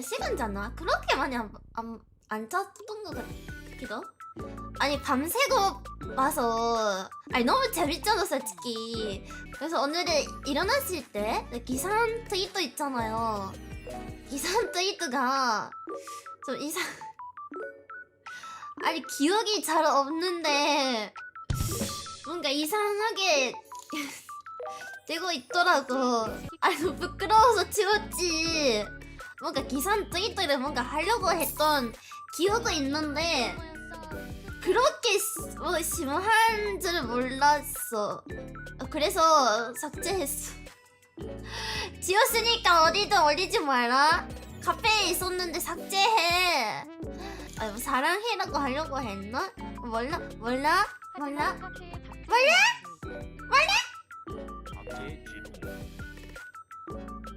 몇 시간 잤나? 그렇게 많이 안, 안, 안 잤던 것 같기도. 아니 밤새고 봐서 아니 너무 재밌잖아 솔직히. 그래서 오늘은 일어났을 때 기상 트위터 있잖아요. 기상 트위터가 좀 이상 아니 기억이 잘 없는데 뭔가 이상하게 되고 있더라고. 아니 부끄러워서 지웠지 뭔가 기상 트위터를 뭔가 하려고 했던 기억은 있는데 그렇게 시- 뭐 심한 줄은 몰랐어. 어, 그래서 삭제했어. 지웠으니까 어디든 올리지 마라. 카페에 있었는데 삭제해. 아, 뭐 사랑해라고 하려고 했나? 몰라, 몰라, 몰라.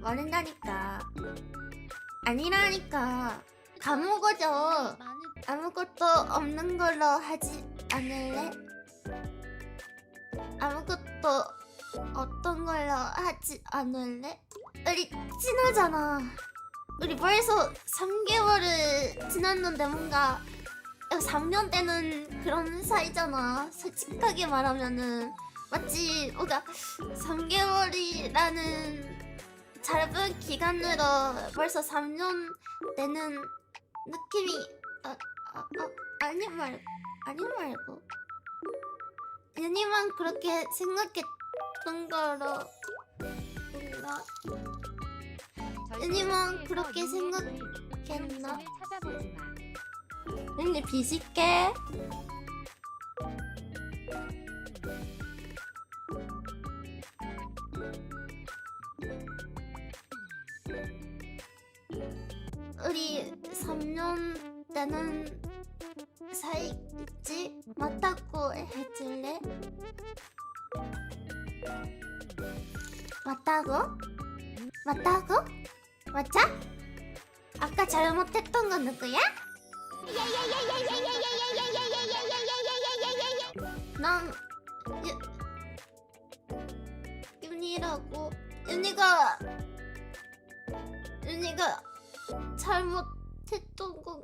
모른다니까. 아니라니까. 까먹어져. 아무것도 없는 걸로 하지 않을래? 아무것도 어떤 걸로 하지 않을래? 우리 친하잖아. 우리 벌써 3개월을 지났는데 뭔가 3년 되는 그런 사이잖아. 솔직하게 말하면은 맞지? 뭔가 3개월이라는 짧은 기간으로 벌써 3년 되는 느낌이 아, 아, 아 아니 말 아니 말고. 윤희만 그렇게 생각했던 거로 뭔가 윤희만 그렇게 생각했나? 윤희 비실게 우리 3년 되는 사이지 맞다고 해줄래? 맞다고? 맞다고? 맞아? 아까 잘못했던 건 누구야? 난 유, 윤이라고 윤이가 윤이가 잘못했던 건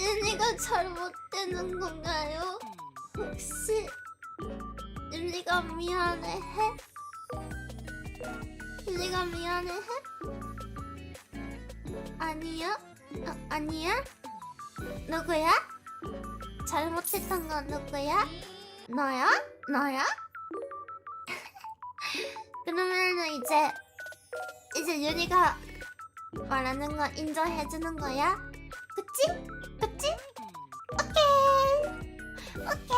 윤희가 잘못되는 건가요? 혹시 윤희가 미안해 해? 윤희가 미안해 해? 아니야? 아, 아니야? 누구야? 잘못했던 건 누구야? 너야? 너야? 그러면은 이제 이제 윤희가 말하는 거 인정해주는 거야? 그치? 그치? 오케이 오케이 이